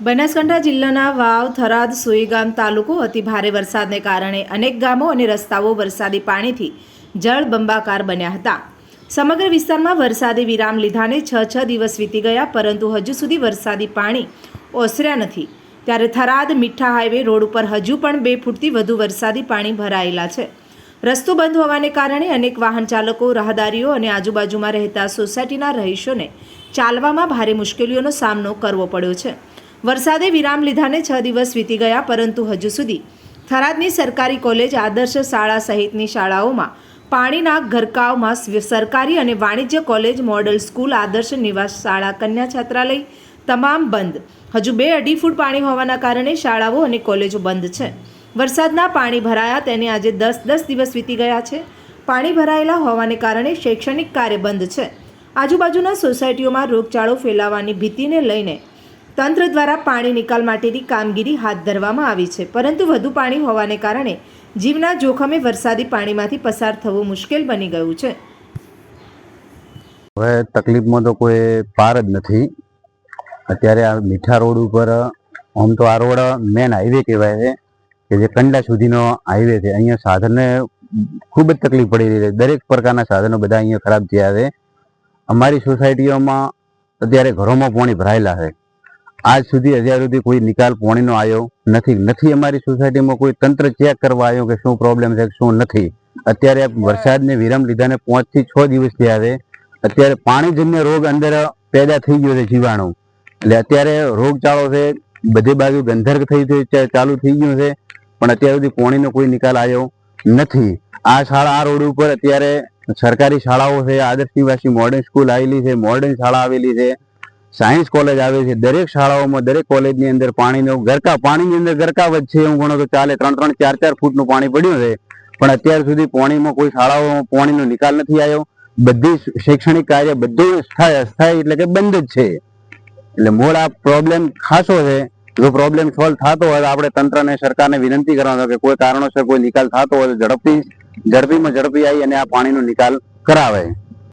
બનાસકાંઠા જિલ્લાના વાવ, થરાદ, સુઈગામ તાલુકો અતિ ભારે વરસાદને કારણે અનેક ગામો અને રસ્તાઓ વરસાદી પાણીથી જળબંબાકાર બન્યા હતા. સમગ્ર વિસ્તારમાં વરસાદી વિરામ લીધાને છ છ દિવસ વીતી ગયા, પરંતુ હજુ સુધી વરસાદી પાણી ઓસર્યા નથી. ત્યારે થરાદ, મીઠા હાઈવે રોડ ઉપર હજુ પણ બે ફૂટથી વધુ વરસાદી પાણી ભરાયેલા છે. રસ્તો બંધ હોવાને કારણે અનેક વાહન ચાલકો, રાહદારીઓ અને આજુબાજુમાં રહેતા સોસાયટીના રહીશોને ચાલવામાં ભારે મુશ્કેલીઓનો સામનો કરવો પડ્યો છે. વરસાદે વિરામ લીધાને છ દિવસ વીતી ગયા, પરંતુ હજુ સુધી થરાદની સરકારી કોલેજ, આદર્શ શાળા સહિતની શાળાઓમાં પાણીના ગરકાવમાં સરકારી અને વાણિજ્ય કોલેજ, મોડલ સ્કૂલ, આદર્શ નિવાસ શાળા, કન્યા છાત્રાલય તમામ બંધ. હજુ બે અઢી ફૂટ પાણી હોવાના કારણે શાળાઓ અને કોલેજો બંધ છે. વરસાદના પાણી ભરાયા તેને આજે દસ દસ દિવસ વીતી ગયા છે. પાણી ભરાયેલા હોવાને કારણે શૈક્ષણિક કાર્ય બંધ છે. આજુબાજુના સોસાયટીઓમાં રોગચાળો ફેલાવાની ભીતિને લઈને તંત્ર દ્વારા પાણી નિકાલ માટેની કામગીરી હાથ ધરવામાં આવી છે. પરંતુ વધુ પાણી હોવાને કારણે જીવના જોખમે વરસાદી પાણીમાંથી પસાર થવું મુશ્કેલ બની ગયું છે. હવે તકલીફમાં તો કોઈ પાર જ નથી. અત્યારે આ મીઠા રોડ ઉપર, આમ તો આ રોડ મેન હાઈવે કહેવાય છે, કે જે કંડલા સુધીનો હાઈવે છે. અહીંયા સાધનને ખૂબ જ તકલીફ પડી રહી છે. દરેક પ્રકારના સાધનો બધા અહીંયા ખરાબ થયા છે. અમારી સોસાયટીઓમાં અત્યારે ઘરોમાં પાણી ભરાયેલા છે. આજ સુધી હજાર સુધી કોઈ નિકાલ પોણીનો આવ્યો નથી. નથી અમારી સોસાયટીમાં કોઈ તંત્ર ચેક કરવા આવ્યો કે શું પ્રોબ્લેમ છે, શું નથી. અત્યારે વરસાદને વિરામ લીધાને પાંચથી છ દિવસ થયા છે. અત્યારે પાણીજન્ય રોગ અંદર પેદા થઈ ગયો છે જીવાણુ. એટલે અત્યારે રોગચાળો છે, બધી બાજુ ગંધર્ક થઈ થઈ ચાલુ થઈ ગયું છે, પણ અત્યાર સુધી પોણીનો કોઈ નિકાલ આવ્યો નથી. આ શાળા, આ રોડ ઉપર અત્યારે સરકારી શાળાઓ છે, આદર્શ નિવાસી મોડર્ન સ્કૂલ આવેલી છે મોડર્ન શાળા આવેલી છે. સાયન્સ કોલેજ આવે છે. દરેક શાળાઓમાં, દરેક કોલેજની અંદર પાણીનો ગરકા, પાણીની અંદર ગરકા જ છે એવું ગણો તો ચાલે. ત્રણ ત્રણ, ચાર ચાર ફૂટનું પાણી પડ્યું છે. પણ અત્યાર સુધી પાણીમાં કોઈ શાળાઓમાં પાણીનો નિકાલ નથી આવ્યો. બધી શૈક્ષણિક કાર્ય બધું સ્થાયી અસ્થાય એટલે કે બંધ જ છે. એટલે મૂળ આ પ્રોબ્લેમ ખાસો છે. જો પ્રોબ્લેમ સોલ્વ થતો હોય તો આપણે તંત્રને, સરકારને વિનંતી કરવાનો કે કોઈ કારણોસર કોઈ નિકાલ થતો હોય તો ઝડપથી, ઝડપીમાં ઝડપી આવી અને આ પાણીનો નિકાલ કરાવે.